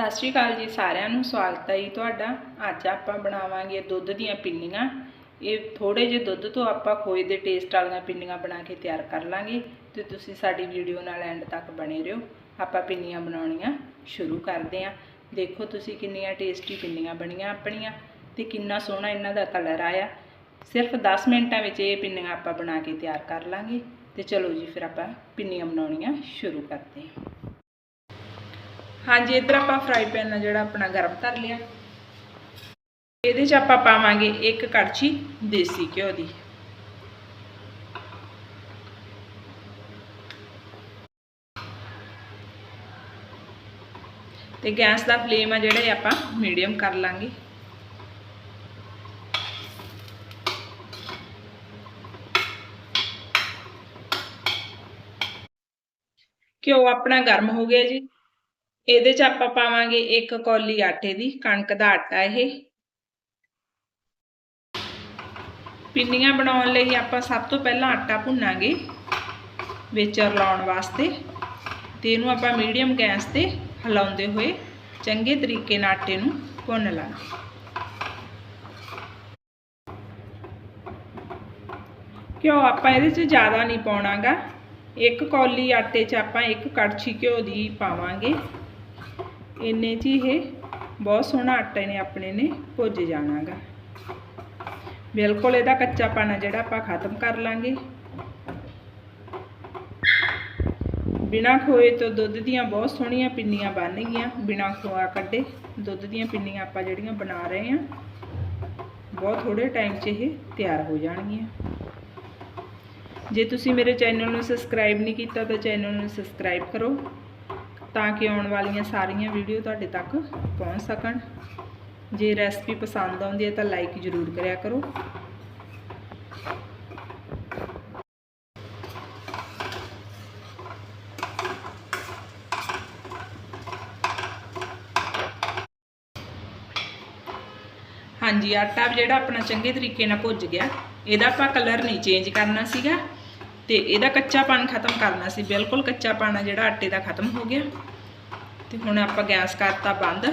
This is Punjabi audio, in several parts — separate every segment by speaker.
Speaker 1: ਸਤਿ ਸ਼੍ਰੀ ਅਕਾਲ ਜੀ ਸਾਰਿਆਂ ਨੂੰ, ਸਵਾਗਤ ਹੈ ਜੀ ਤੁਹਾਡਾ। ਅੱਜ ਆਪਾਂ ਬਣਾਵਾਂਗੇ ਦੁੱਧ ਦੀਆਂ ਪਿੰਨੀਆਂ। ਇਹ ਥੋੜੇ ਜਿਹੇ ਦੁੱਧ ਤੋਂ ਆਪਾਂ ਖੋਏ ਦੇ ਟੇਸਟ ਵਾਲੀਆਂ ਪਿੰਨੀਆਂ ਬਣਾ ਕੇ ਤਿਆਰ ਕਰ ਲਾਂਗੇ ਤੇ ਤੁਸੀਂ ਸਾਡੀ ਵੀਡੀਓ ਨਾਲ ਐਂਡ ਤੱਕ ਬਣੇ ਰਹੋ। ਆਪਾਂ ਪਿੰਨੀਆਂ ਬਣਾਉਣੀਆਂ ਸ਼ੁਰੂ ਕਰਦੇ ਹਾਂ। ਦੇਖੋ ਤੁਸੀਂ ਕਿੰਨੀਆਂ ਟੇਸਟੀ ਪਿੰਨੀਆਂ ਬਣੀਆਂ ਆਪਣੀਆਂ ਤੇ ਕਿੰਨਾ ਸੋਹਣਾ ਇਹਨਾਂ ਦਾ ਕਲਰ ਆਇਆ। ਸਿਰਫ 10 ਮਿੰਟਾਂ ਵਿੱਚ ਇਹ ਪਿੰਨੀਆਂ ਆਪਾਂ ਬਣਾ ਕੇ ਤਿਆਰ ਕਰ ਲਾਂਗੇ ਤੇ ਚਲੋ ਜੀ, ਫਿਰ ਆਪਾਂ ਪਿੰਨੀਆਂ ਬਣਾਉਣੀਆਂ ਸ਼ੁਰੂ ਕਰਦੇ ਹਾਂ। ਹਾਂਜੀ, ਇੱਧਰ ਆਪਾਂ ਫਰਾਈ ਪੈਨ ਜਿਹੜਾ ਆਪਣਾ ਗਰਮ ਕਰ ਲਿਆ। ਇਹਦੇ 'ਚ ਆਪਾਂ ਪਾਵਾਂਗੇ ਇੱਕ ਕੜਛੀ ਦੇਸੀ ਘਿਓ ਦੀ। ਤੇ ਗੈਸ ਦਾ ਫਲੇਮ ਆ ਜਿਹੜਾ ਆਪਾਂ ਮੀਡੀਅਮ ਕਰ ਲਾਂਗੇ। ਘਿਓ ਆਪਣਾ ਗਰਮ ਹੋ ਗਿਆ ਜੀ। ਇਹਦੇ 'ਚ ਆਪਾਂ ਪਾਵਾਂਗੇ ਇੱਕ ਕੌਲੀ ਆਟੇ ਦੀ, ਕਣਕ ਦਾ ਆਟਾ ਇਹ। ਪਿੰਨੀਆਂ ਬਣਾਉਣ ਲਈ ਆਪਾਂ ਸਭ ਤੋਂ ਪਹਿਲਾਂ ਆਟਾ ਭੁੰਨਾਂਗੇ ਵਿੱਚ ਰਲਾਉਣ ਵਾਸਤੇ ਤੇ ਇਹਨੂੰ ਆਪਾਂ ਮੀਡੀਅਮ ਗੈਸ ਤੇ ਹਿਲਾਉਂਦੇ ਹੋਏ ਚੰਗੇ ਤਰੀਕੇ ਨਾਲ ਆਟੇ ਨੂੰ ਭੁੰਨ ਲਾਂਗੇ ਘਿਓ ਆਪਾਂ ਇਹਦੇ 'ਚ ਜ਼ਿਆਦਾ ਨਹੀਂ ਪਾਉਣਾਗਾ। ਇੱਕ ਕੌਲੀ ਆਟੇ 'ਚ ਆਪਾਂ ਇੱਕ ਕੜਛੀ ਘਿਓ ਦੀ ਪਾਵਾਂਗੇ। ਇੰਨੇ 'ਚ ਹੀ ਇਹ ਬਹੁਤ ਸੋਹਣਾ ਆਟੇ ਨੇ ਆਪਣੇ ਨੇ ਭੁੱਜ ਜਾਣਾਗਾ। ਬਿਲਕੁਲ ਇਹਦਾ ਕੱਚਾ ਪਾਣਾ ਜਿਹੜਾ ਆਪਾਂ ਖਤਮ ਕਰ ਲਾਂਗੇ। ਬਿਨਾ ਖੋਏ ਤੋਂ ਦੁੱਧ ਦੀਆਂ ਬਹੁਤ ਸੋਹਣੀਆਂ ਪਿੰਨੀਆਂ ਬਣ ਗਈਆਂ। ਬਿਨਾ ਖੋਆ ਕੱਢੇ ਦੁੱਧ ਦੀਆਂ ਪਿੰਨੀਆਂ ਆਪਾਂ ਜਿਹੜੀਆਂ ਬਣਾ ਰਹੇ ਹਾਂ, ਬਹੁਤ ਥੋੜੇ ਟਾਈਮ 'ਚ ਇਹ ਤਿਆਰ ਹੋ ਜਾਣਗੀਆਂ। ਜੇ ਤੁਸੀਂ ਮੇਰੇ ਚੈਨਲ ਨੂੰ ਸਬਸਕ੍ਰਾਈਬ ਨਹੀਂ ਕੀਤਾ ਤਾਂ ਚੈਨਲ ਨੂੰ ਸਬਸਕ੍ਰਾਈਬ ਕਰੋ। ਤਾਂ ਕਿ ਆਉਣ ਵਾਲੀਆਂ ਸਾਰੀਆਂ ਵੀਡੀਓ ਤੁਹਾਡੇ ਤੱਕ ਪਹੁੰਚ ਸਕਣ। ਜੇ ਰੈਸਪੀ ਪਸੰਦ ਆਉਂਦੀ ਹੈ ਤਾਂ ਲਾਈਕ ਜ਼ਰੂਰ ਕਰਿਆ ਕਰੋ। ਹਾਂਜੀ, ਆਟਾ ਜਿਹੜਾ ਆਪਣਾ ਚੰਗੇ ਤਰੀਕੇ ਨਾਲ ਭੁੱਜ ਗਿਆ, ਇਹਦਾ ਆਪਾਂ ਕਲਰ ਨਹੀਂ ਚੇਂਜ ਕਰਨਾ ਸੀਗਾ। ਤੇ ਇਹਦਾ ਕੱਚਾਪਣ ਖਤਮ ਕਰਨਾ ਸੀ, ਬਿਲਕੁਲ ਕੱਚਾਪਣ ਆ ਜਿਹੜਾ ਆਟੇ ਦਾ ਖਤਮ ਹੋ ਗਿਆ। ਤੇ ਹੁਣ ਆਪਾਂ ਗੈਸ ਕਰਤਾ ਬੰਦ,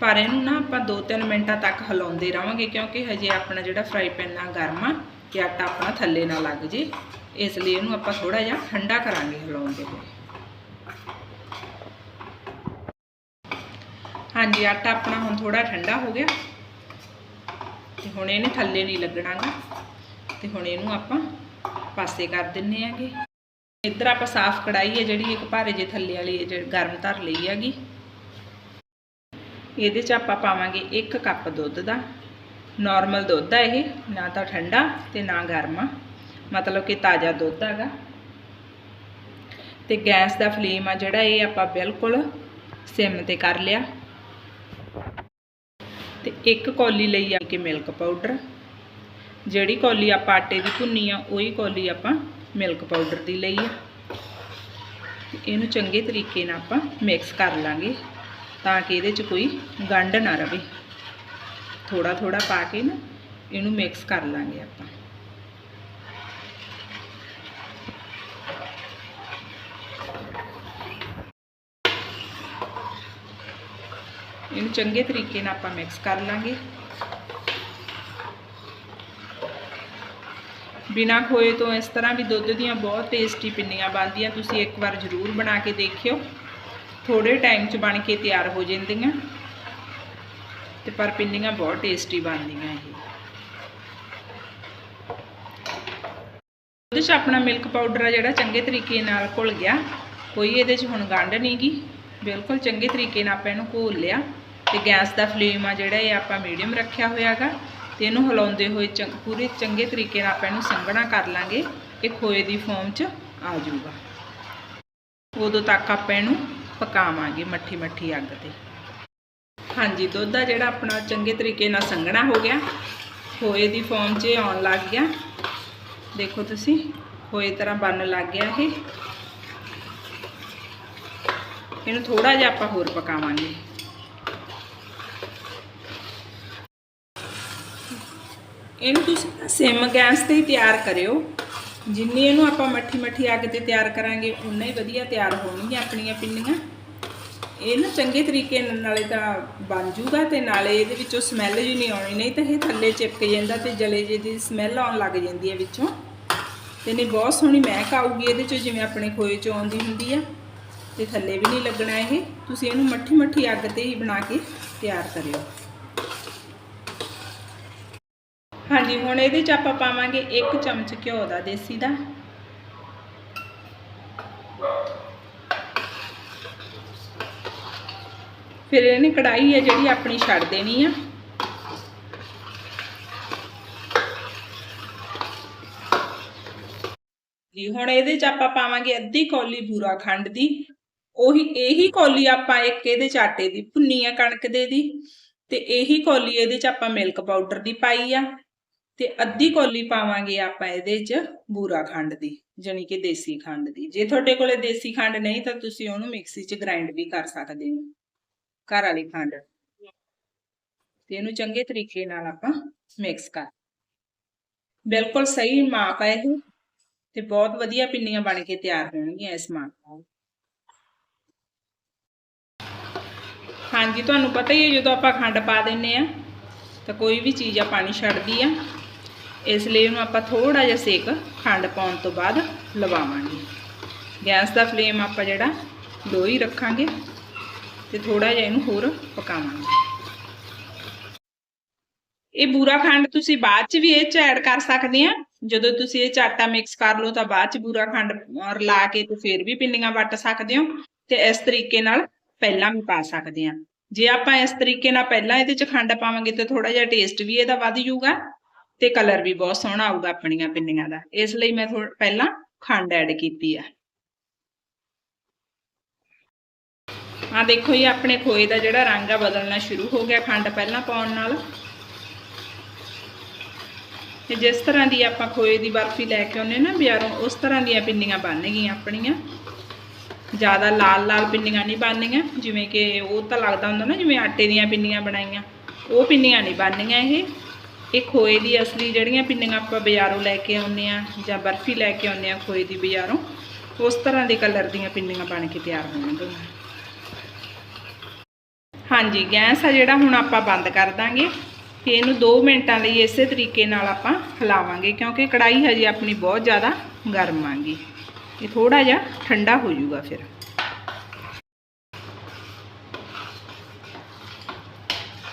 Speaker 1: ਪਰ ਇਹਨੂੰ ਨਾ ਆਪਾਂ 2-3 ਮਿੰਟਾਂ ਤੱਕ ਹਿਲਾਉਂਦੇ ਰਵਾਂਗੇ ਕਿਉਂਕਿ ਹਜੇ ਆਪਣਾ ਜਿਹੜਾ ਫਰਾਈ ਪੈਨ ਆ ਗਰਮ ਆ ਕਿ ਆਟਾ ਆਪਣਾ ਥੱਲੇ ਨਾ ਲੱਗ ਜੇ। ਇਸ ਲਈ ਇਹਨੂੰ ਆਪਾਂ ਥੋੜਾ ਜਿਹਾ ਠੰਡਾ ਕਰਾਂਗੇ ਹਿਲਾਉਂਦੇ ਹੋਏ ਹਾਂਜੀ, ਆਟਾ ਆਪਣਾ ਹੁਣ ਥੋੜਾ ਠੰਡਾ ਹੋ ਗਿਆ। ਤੇ ਹੁਣ ਇਹਨੇ ਥੱਲੇ ਨਹੀਂ ਲੱਗਣਾਗਾ। ਤੇ ਹੁਣ ਇਹਨੂੰ ਆਪਾਂ ਪਾਸੇ ਕਰ ਦਿੰਨੇ ਆਗੇ ਇੱਧਰ ਆਪਾਂ ਸਾਫ਼ ਕੜਾਈ ਹੈ ਜਿਹੜੀ, ਇੱਕ ਭਾਰੇ ਜੇ ਥੱਲੇ ਵਾਲੀ ਗਰਮ ਧਰ ਲਈ ਹੈਗੀ। ਇਹਦੇ 'ਚ ਆਪਾਂ ਪਾਵਾਂਗੇ 1 ਕੱਪ ਦੁੱਧ ਦਾ। ਨਾਰਮਲ ਦੁੱਧ ਆ ਇਹ, ਨਾ ਤਾਂ ਠੰਡਾ ਤੇ ਨਾ ਗਰਮ। ਆ ਮਤਲਬ ਕਿ ਤਾਜ਼ਾ ਦੁੱਧ ਹੈਗਾ। ਤੇ ਗੈਸ ਦਾ ਫਲੇਮ ਆ ਜਿਹੜਾ, ਇਹ ਆਪਾਂ ਬਿਲਕੁਲ ਸਿਮ ਤੇ ਕਰ ਲਿਆ। ਤੇ ਇੱਕ ਕੌਲੀ ਲਈ ਆ ਕੇ ਮਿਲਕ ਪਾਊਡਰ ਜਿਹੜੀ ਕੌਲੀ ਆਪਾਂ ਆਟੇ ਦੀ ਭੁੰਨੀ ਆ, ਉਹੀ ਕੌਲੀ ਆਪਾਂ ਮਿਲਕ ਪਾਊਡਰ ਦੀ ਲਈ ਆ। ਇਹਨੂੰ ਚੰਗੇ ਤਰੀਕੇ ਨਾਲ ਆਪਾਂ ਮਿਕਸ ਕਰ ਲਾਂਗੇ ਤਾਂ ਕਿ ਇਹਦੇ 'ਚ ਕੋਈ ਗੰਢ ਨਾ ਰਵੇ। ਥੋੜਾ ਥੋੜਾ ਪਾ ਕੇ ਨਾ ਇਹਨੂੰ ਮਿਕਸ ਕਰ ਲਾਂਗੇ ਆਪਾਂ। ਇਹਨੂੰ ਚੰਗੇ ਤਰੀਕੇ ਨਾਲ ਆਪਾਂ ਮਿਕਸ ਕਰ ਲਾਂਗੇ। ਬਿਨਾ ਖੋਏ ਤੋਂ ਇਸ ਤਰ੍ਹਾਂ ਵੀ ਦੁੱਧ ਦੀਆਂ ਬਹੁਤ ਟੇਸਟੀ ਪਿੰਨੀਆਂ ਬਣਦੀਆਂ, ਤੁਸੀਂ ਇੱਕ ਵਾਰ ਜ਼ਰੂਰ ਬਣਾ ਕੇ ਦੇਖਿਓ। ਥੋੜੇ ਟਾਈਮ 'ਚ ਬਣ ਕੇ ਤਿਆਰ ਹੋ ਜਾਂਦੀਆਂ। ਤੇ ਪਰ ਪਿੰਨੀਆਂ ਬਹੁਤ ਟੇਸਟੀ ਬਣਦੀਆਂ ਇਹ। ਉਹਦੇ 'ਚ ਆਪਣਾ ਮਿਲਕ ਪਾਊਡਰ ਆ ਜਿਹੜਾ ਚੰਗੇ ਤਰੀਕੇ ਨਾਲ ਘੁਲ ਗਿਆ। ਕੋਈ ਇਹਦੇ 'ਚ ਹੁਣ ਗੰਢ ਨਹੀਂਗੀ ਬਿਲਕੁਲ ਚੰਗੇ ਤਰੀਕੇ ਨਾਲ ਆਪਾਂ ਇਹਨੂੰ ਘੋਲ ਲਿਆ। ਤੇ ਗੈਸ ਦਾ ਫਲੇਮ ਆ ਜਿਹੜਾ ਇਹ ਆਪਾਂ ਮੀਡੀਅਮ ਰੱਖਿਆ ਹੋਇਆਗਾ ਤੇ ਇਹਨੂੰ ਹਿਲਾਉਂਦੇ ਹੋਏ ਚੰਗ ਪੂਰੇ ਚੰਗੇ ਤਰੀਕੇ ਨਾਲ ਆਪਾਂ ਇਹਨੂੰ ਸੰਘਣਾ ਕਰ ਲਾਂਗੇ ਇਹ ਖੋਏ ਦੀ ਫੋਮ 'ਚ ਆ ਜਾਊਗਾ। ਉਦੋਂ ਤੱਕ ਆਪਾਂ ਇਹਨੂੰ ਪਕਾਵਾਂਗੇ ਮੱਠੀ ਮੱਠੀ ਅੱਗ ਤੇ। ਹਾਂਜੀ, ਦੁੱਧ ਆ ਜਿਹੜਾ ਆਪਣਾ ਚੰਗੇ ਤਰੀਕੇ ਨਾਲ ਸੰਘਣਾ ਹੋ ਗਿਆ। ਖੋਏ ਦੀ ਫੋਮ 'ਚ ਆਉਣ ਲੱਗ ਗਿਆ। ਦੇਖੋ ਤੁਸੀਂ, ਖੋਏ ਤਰ੍ਹਾਂ ਬਣਨ ਲੱਗ ਗਿਆ ਇਹ। ਇਹਨੂੰ ਥੋੜਾ ਜਿਹਾ ਆਪਾਂ ਹੋਰ ਪਕਾਵਾਂਗੇ। ਇਹਨੂੰ ਤੁਸੀਂ ਸਿਮ ਗੈਸ ਤੇ ਹੀ ਤਿਆਰ ਕਰਿਓ। ਜਿੰਨੀ ਇਹਨੂੰ ਆਪਾਂ ਮੱਠੀ ਮੱਠੀ ਅੱਗ ਤੇ ਤਿਆਰ ਕਰਾਂਗੇ ਉਨਾ ਹੀ ਵਧੀਆ ਤਿਆਰ ਹੋਣਗੀਆਂ ਆਪਣੀਆਂ ਪਿੰਨੀਆਂ। ਇਹ ਨਾ ਚੰਗੇ ਤਰੀਕੇ ਨਾਲ ਨਾਲੇ ਤਾਂ ਬਣ ਜੂਗਾ ਤੇ ਨਾਲੇ ਇਹਦੇ ਵਿੱਚੋਂ ਸਮੈਲ ਜੀ ਨਹੀਂ ਆਉਣੀ, ਨਹੀਂ ਤਾਂ ਇਹ ਥੱਲੇ ਚਿਪਕ ਜਾਂਦਾ ਤੇ ਜਲੇ ਜਿਹੀ ਦੀ ਸਮੈਲ ਆਉਣ ਲੱਗ ਜਾਂਦੀ ਹੈ ਵਿੱਚੋਂ। ਤੇ ਨਹੀਂ, ਬਹੁਤ ਸੋਹਣੀ ਮਹਿਕ ਆਊਗੀ ਇਹਦੇ ਚੋਂ, ਜਿਵੇਂ ਆਪਣੇ ਖੋਏ ਚੋਂ ਆਉਂਦੀ ਹੁੰਦੀ ਆ। ਤੇ ਥੱਲੇ ਵੀ ਨਹੀਂ ਲੱਗਣਾ ਇਹ। ਤੁਸੀਂ ਇਹਨੂੰ ਮੱਠੀ ਮੱਠੀ ਅੱਗ ਤੇ ਹੀ ਬਣਾ ਕੇ ਤਿਆਰ ਕਰਿਓ। ਹਾਂਜੀ, ਹੁਣ ਇਹਦੇ ਚ ਆਪਾਂ ਪਾਵਾਂਗੇ 1 ਚਮਚ ਘਿਓ ਦਾ ਦੇਸੀ ਦਾ। ਫਿਰ ਇਹਨੇ ਕੜਾਈ ਹੈ ਜਿਹੜੀ ਆਪਣੀ ਛੱਡ ਦੇਣੀ ਆ। ਜੀ, ਹੁਣ ਇਹਦੇ ਚ ਆਪਾਂ ਪਾਵਾਂਗੇ ਅੱਧੀ ਕੌਲੀ ਬੂਰਾ ਖੰਡ ਦੀ। ਉਹੀ, ਇਹੀ ਕੌਲੀ ਆਪਾਂ ਇੱਕ ਇਹਦੇ ਚ ਆਟੇ ਦੀ ਭੁੰਨੀ ਆ ਕਣਕ ਦੇ ਦੀ। ਤੇ ਇਹੀ ਕੌਲੀ ਇਹਦੇ ਚ ਆਪਾਂ ਮਿਲਕ ਪਾਊਡਰ ਦੀ ਪਾਈ ਆ। ਤੇ ਅੱਧੀ ਕੌਲੀ ਪਾਵਾਂਗੇ ਆਪਾਂ ਇਹਦੇ ਚ ਬੂਰਾ ਖੰਡ ਦੀ, ਜਾਣੀ ਕਿ ਦੇਸੀ ਖੰਡ ਦੀ। ਜੇ ਤੁਹਾਡੇ ਕੋਲੇ ਦੇਸੀ ਖੰਡ ਨਹੀਂ ਤਾਂ ਤੁਸੀਂ ਉਹਨੂੰ ਮਿਕਸੀ 'ਚ ਗ੍ਰਾਈਂਡ ਵੀ ਕਰ ਸਕਦੇ ਹੋ, ਘਰ ਵਾਲੀ ਖੰਡ। ਤੇ ਇਹਨੂੰ ਚੰਗੇ ਤਰੀਕੇ ਨਾਲ ਆਪਾਂ ਮਿਕਸ ਕਰ। ਬਿਲਕੁਲ ਸਹੀ ਮਾਪ ਹੈ ਇਹ, ਤੇ ਬਹੁਤ ਵਧੀਆ ਪਿੰਨੀਆਂ ਬਣ ਕੇ ਤਿਆਰ ਹੋਣਗੀਆਂ ਇਸ ਮਾਪ ਨਾਲ। ਹਾਂਜੀ, ਤੁਹਾਨੂੰ ਪਤਾ ਹੀ ਹੈ ਜਦੋਂ ਆਪਾਂ ਖੰਡ ਪਾ ਦਿੰਨੇ ਆ ਤਾਂ ਕੋਈ ਵੀ ਚੀਜ਼ ਆ ਪਾਣੀ ਛੱਡਦੀ ਆ। ਇਸ ਲਈ ਇਹਨੂੰ ਆਪਾਂ ਥੋੜਾ ਜਿਹਾ ਸੇਕ ਖੰਡ ਪਾਉਣ ਤੋਂ ਬਾਅਦ ਲਵਾਵਾਂਗੇ। ਗੈਸ ਦਾ ਫਲੇਮ ਆਪਾਂ ਜਿਹੜਾ ਲੋ ਹੀ ਰੱਖਾਂਗੇ ਤੇ ਥੋੜਾ ਜਿਹਾ ਇਹਨੂੰ ਹੋਰ ਪਕਾਵਾਂਗੇ। ਇਹ ਬੂਰਾ ਖੰਡ ਤੁਸੀਂ ਬਾਅਦ ਚ ਵੀ ਇਹ ਚ ਐਡ ਕਰ ਸਕਦੇ ਆ। ਜਦੋਂ ਤੁਸੀਂ ਇਹ ਚ ਆਟਾ ਮਿਕਸ ਕਰ ਲਓ ਤਾਂ ਬਾਅਦ ਚ ਬੂਰਾ ਖੰਡ ਰਲਾ ਕੇ ਤੇ ਫੇਰ ਵੀ ਪਿੰਨੀਆਂ ਵੱਟ ਸਕਦੇ ਹੋ ਤੇ ਇਸ ਤਰੀਕੇ ਨਾਲ ਪਹਿਲਾਂ ਵੀ ਪਾ ਸਕਦੇ ਆ। ਜੇ ਆਪਾਂ ਇਸ ਤਰੀਕੇ ਨਾਲ ਪਹਿਲਾਂ ਇਹਦੇ ਚ ਖੰਡ ਪਾਵਾਂਗੇ ਤੇ ਥੋੜਾ ਜਿਹਾ ਟੇਸਟ ਵੀ ਇਹਦਾ ਵੱਧ ਜਾਊਗਾ ਤੇ ਕਲਰ ਵੀ ਬਹੁਤ ਸੋਹਣਾ ਆਊਗਾ ਆਪਣੀਆਂ ਪਿੰਨੀਆਂ ਦਾ। ਇਸ ਲਈ ਮੈਂ ਥੋੜਾ ਪਹਿਲਾਂ ਖੰਡ ਐਡ ਕੀਤੀ ਆ। ਆ ਦੇਖੋ ਜੀ, ਆਪਣੇ ਖੋਏ ਦਾ ਜਿਹੜਾ ਰੰਗ ਆ ਬਦਲਣਾ ਸ਼ੁਰੂ ਹੋ ਗਿਆ ਖੰਡ ਪਹਿਲਾਂ ਪਾਉਣ ਨਾਲ। ਤੇ ਜਿਸ ਤਰ੍ਹਾਂ ਦੀ ਆਪਾਂ ਖੋਏ ਦੀ ਬਰਫੀ ਲੈ ਕੇ ਆਉਨੇ ਨਾ ਬਾਜ਼ਾਰੋਂ, ਉਸ ਤਰ੍ਹਾਂ ਦੀਆਂ ਪਿੰਨੀਆਂ ਗਈਆਂ ਆਪਣੀਆਂ। ਜ਼ਿਆਦਾ ਲਾਲ ਲਾਲ ਪਿੰਨੀਆਂ ਨਹੀਂ ਬਣਨੀਆਂ, ਜਿਵੇਂ ਕਿ ਉਹ ਤਾਂ ਲੱਗਦਾ ਹੁੰਦਾ ਨਾ, ਜਿਵੇਂ ਆਟੇ ਦੀਆਂ ਪਿੰਨੀਆਂ ਬਣਾਈਆਂ। ਉਹ ਪਿੰਨੀਆਂ ਨਹੀਂ ਬਣਨੀਆਂ ਇਹ। ਇਹ ਖੋਏ ਦੀ ਅਸਲੀ ਜਿਹੜੀਆਂ ਪਿੰਨੀਆਂ ਆਪਾਂ ਬਾਜ਼ਾਰੋਂ ਲੈ ਕੇ ਆਉਂਦੇ ਆ ਜਾਂ ਬਰਫੀ ਲੈ ਕੇ ਆਉਂਦੇ ਆ ਖੋਏ ਦੀ ਬਾਜ਼ਾਰੋਂ, ਉਸ ਤਰ੍ਹਾਂ ਦੇ ਕਲਰ ਦੀਆਂ ਪਿੰਨੀਆਂ ਬਣ ਕੇ ਤਿਆਰ ਹੋਣਗੀਆਂ ਹਾਂਜੀ, ਗੈਸ ਆ ਜਿਹੜਾ ਹੁਣ ਆਪਾਂ ਬੰਦ ਕਰ ਦਾਂਗੇ। ਤੇ ਇਹਨੂੰ 2 ਮਿੰਟਾਂ ਲਈ ਇਸੇ ਤਰੀਕੇ ਨਾਲ ਆਪਾਂ ਹਿਲਾਵਾਂਗੇ ਕਿਉਂਕਿ ਕੜਾਈ ਹਜੇ ਆਪਣੀ ਬਹੁਤ ਜ਼ਿਆਦਾ ਗਰਮ ਆਂਗੀ ਇਹ ਥੋੜਾ ਜਿਹਾ ਠੰਡਾ ਹੋ ਜਾਊਗਾ ਫਿਰ।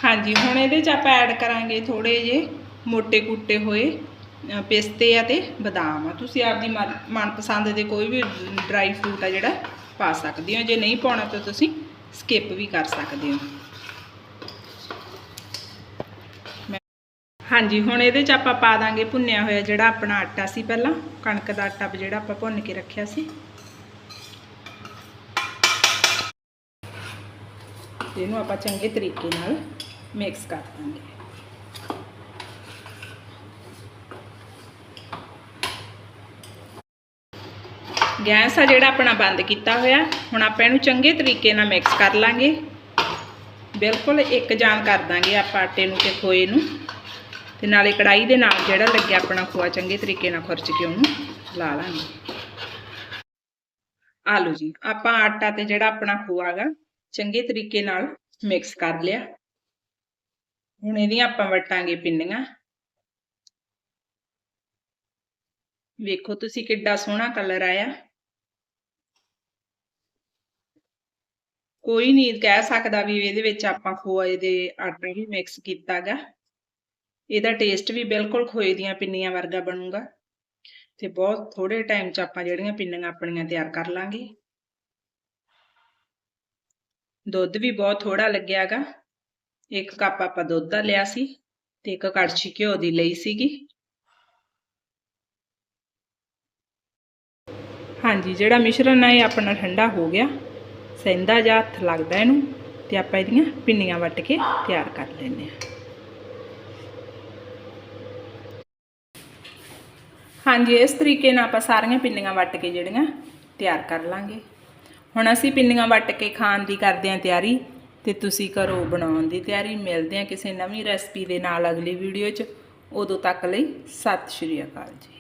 Speaker 1: ਹਾਂਜੀ, ਹੁਣ ਇਹਦੇ ਚ ਆਪਾਂ ਐਡ ਕਰਾਂਗੇ ਥੋੜੇ ਜੇ ਮੋٹے ਕੁੱਟੇ ਹੋਏ ਪਿਸਤੇ ਆ ਤੇ ਬਦਾਮ ਆ। ਤੁਸੀਂ ਆਪਦੀ ਮਨ- ਮਨਪਸੰਦ ਦੇ ਕੋਈ ਵੀ ਡਰਾਈ ਫਰੂਟ ਆ ਜਿਹੜਾ ਪਾ ਸਕਦੇ ਹੋ। ਜੇ ਨਹੀਂ ਪਾਉਣਾ ਤਾਂ ਤੁਸੀਂ ਸਕਿਪ ਵੀ ਕਰ ਸਕਦੇ ਹੋ। ਮੈਂ- ਹਾਂਜੀ, ਹੁਣ ਇਹਦੇ ਚ ਆਪਾਂ ਪਾ ਦਾਂਗੇ ਭੁੰਨਿਆ ਹੋਇਆ ਜਿਹੜਾ ਆਪਣਾ ਆਟਾ ਸੀ ਪਹਿਲਾਂ, ਕਣਕ ਦਾ ਆਟਾ ਜਿਹੜਾ ਆਪਾਂ ਭੁੰਨ ਕੇ ਰੱਖਿਆ ਸੀ। ਇਹਨੂੰ ਆਪਾਂ ਚੰਗੇ ਤਰੀਕੇ ਨਾਲ ਮਿਕਸ ਕਰ ਦਾਂਗੇ ਗੈਸ ਆ ਜਿਹੜਾ ਆਪਣਾ ਬੰਦ ਕੀਤਾ ਹੋਇਆ, ਹੁਣ ਆਪਾਂ ਇਹਨੂੰ ਚੰਗੇ ਤਰੀਕੇ ਨਾਲ ਮਿਕਸ ਕਰ ਲਾਂਗੇ। ਬਿਲਕੁਲ ਇੱਕ ਜਾਨ ਕਰ ਦਾਂਗੇ ਆਪਾਂ ਆਟੇ ਨੂੰ ਤੇ ਖੋਏ ਨੂੰ। ਤੇ ਨਾਲੇ ਕੜਾਈ ਦੇ ਨਾਲ ਜਿਹੜਾ ਲੱਗਿਆ ਆਪਣਾ ਖੋਆ, ਚੰਗੇ ਤਰੀਕੇ ਨਾਲ ਖੁਰਚ ਕੇ ਉਹਨੂੰ ਲਾ ਲਾਂਗੇ। ਆ ਲਓ ਜੀ, ਆਪਾਂ ਆਟਾ ਤੇ ਜਿਹੜਾ ਆਪਣਾ ਖੋਆ ਹੈਗਾ ਚੰਗੇ ਤਰੀਕੇ ਨਾਲ ਮਿਕਸ ਕਰ ਲਿਆ। ਹੁਣ ਇਹਦੀਆਂ ਆਪਾਂ ਵਟਾਂਗੇ ਪਿੰਨੀਆਂ। ਵੇਖੋ ਤੁਸੀਂ ਕਿੱਡਾ ਸੋਹਣਾ ਕਲਰ ਆਇਆ। ਕੋਈ ਨਹੀਂ ਕਹਿ ਸਕਦਾ ਵੀ ਇਹਦੇ ਵਿੱਚ ਆਪਾਂ ਖੋਏ ਦੇ ਆਟੇ ਵੀ ਮਿਕਸ ਕੀਤਾਗਾ। ਇਹਦਾ ਟੇਸਟ ਵੀ ਬਿਲਕੁਲ ਖੋਏ ਦੀਆਂ ਪਿੰਨੀਆਂ ਵਰਗਾ ਬਣੂਗਾ। ਤੇ ਬਹੁਤ ਥੋੜੇ ਟਾਈਮ 'ਚ ਆਪਾਂ ਜਿਹੜੀਆਂ ਪਿੰਨੀਆਂ ਆਪਣੀਆਂ ਤਿਆਰ ਕਰ ਲਾਂਗੇ। ਦੁੱਧ ਵੀ ਬਹੁਤ ਥੋੜਾ ਲੱਗਿਆਗਾ। ਇੱਕ ਕੱਪ ਆਪਾਂ ਦੁੱਧ ਦਾ ਲਿਆ ਸੀ ਤੇ ਇੱਕ ਕੜਛੀ ਘਿਓ ਦੀ ਲਈ ਸੀਗੀ। ਹਾਂਜੀ, ਜਿਹੜਾ ਮਿਸ਼ਰਣ ਹੈ ਇਹ ਆਪਣਾ ਠੰਡਾ ਹੋ ਗਿਆ। ਸੈਂਦਾ ਜਿਹਾ ਹੱਥ ਲੱਗਦਾ ਇਹਨੂੰ ਤੇ ਆਪਾਂ ਇਹਦੀਆਂ ਪਿੰਨੀਆਂ ਵੱਟ ਕੇ ਤਿਆਰ ਕਰ ਲੈਂਦੇ ਹਾਂ। ਹਾਂਜੀ, ਇਸ ਤਰੀਕੇ ਨਾਲ ਆਪਾਂ ਸਾਰੀਆਂ ਪਿੰਨੀਆਂ ਵੱਟ ਕੇ ਜਿਹੜੀਆਂ ਤਿਆਰ ਕਰ ਲਾਂਗੇ। ਹੁਣ ਅਸੀਂ ਪਿੰਨੀਆਂ ਵੱਟ ਕੇ ਖਾਣ ਦੀ ਕਰਦੇ ਹਾਂ ਤਿਆਰੀ। ਤੇ ਤੁਸੀਂ ਕਰੋ ਬਣਾਉਣ ਦੀ ਤਿਆਰੀ। ਮਿਲਦੇ ਹਾਂ ਕਿਸੇ ਨਵੀਂ ਰੈਸਪੀ ਦੇ ਨਾਲ ਅਗਲੀ ਵੀਡੀਓ 'ਚ। ਉਦੋਂ ਤੱਕ ਲਈ ਸਤਿ ਸ਼੍ਰੀ ਅਕਾਲ ਜੀ।